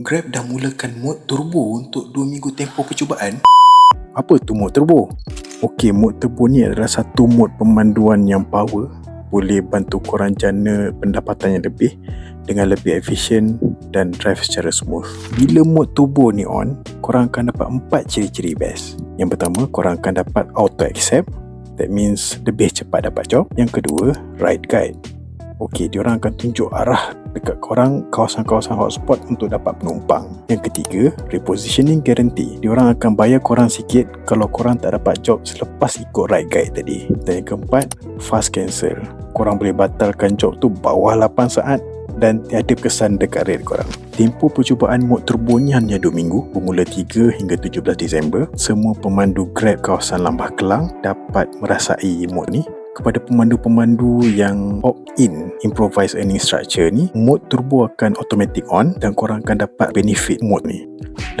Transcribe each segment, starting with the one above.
Grab dah mulakan mod turbo untuk 2 minggu tempoh percubaan. Apa tu mod turbo? Okey, mod turbo ni adalah satu mod pemanduan yang power boleh bantu korang jana pendapatan yang lebih dengan lebih efisien dan drive secara smooth. Bila mod turbo ni on, korang akan dapat empat ciri-ciri best. Yang pertama, korang akan dapat auto accept. That means lebih cepat dapat job. Yang kedua, ride guide. Okey, diorang akan tunjuk arah dekat korang kawasan-kawasan hotspot untuk dapat penumpang. Yang ketiga, repositioning guarantee. Diorang akan bayar korang sikit kalau korang tak dapat job selepas ikut ride guide tadi. Dan yang keempat, fast cancel. Korang boleh batalkan job tu bawah 8 saat dan tiada kesan dekat rate korang. Tempoh percubaan mod turbo ni hanya 2 minggu, bermula 3 hingga 17 Disember. Semua pemandu Grab kawasan Lambah Kelang dapat merasai mod ni kepada pemandu-pemandu yang opt-in improvised earning structure ni mode turbo akan automatic on dan korang akan dapat benefit mode ni.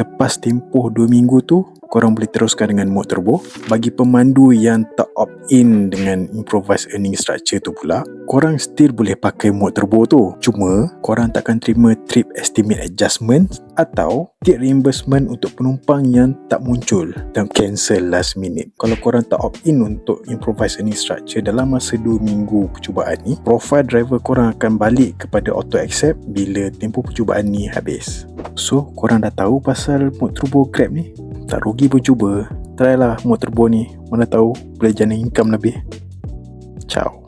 Lepas tempoh 2 minggu tu korang boleh teruskan dengan mode turbo. Bagi pemandu yang tak opt-in dengan improvised earning structure tu pula korang still boleh pakai mode turbo tu. Cuma korang takkan terima trip estimate adjustment atau ticket reimbursement untuk penumpang yang tak muncul dan cancel last minute. Kalau korang tak opt-in untuk improvised earning structure dalam masa 2 minggu percubaan ni profile driver korang akan balik kepada auto accept bila tempoh percubaan ni habis. So korang dah tahu pasal mode turbo grab ni? Tak rugi pun cuba. Try lah mod turbo ni. Mana tahu boleh jana income lebih. Ciao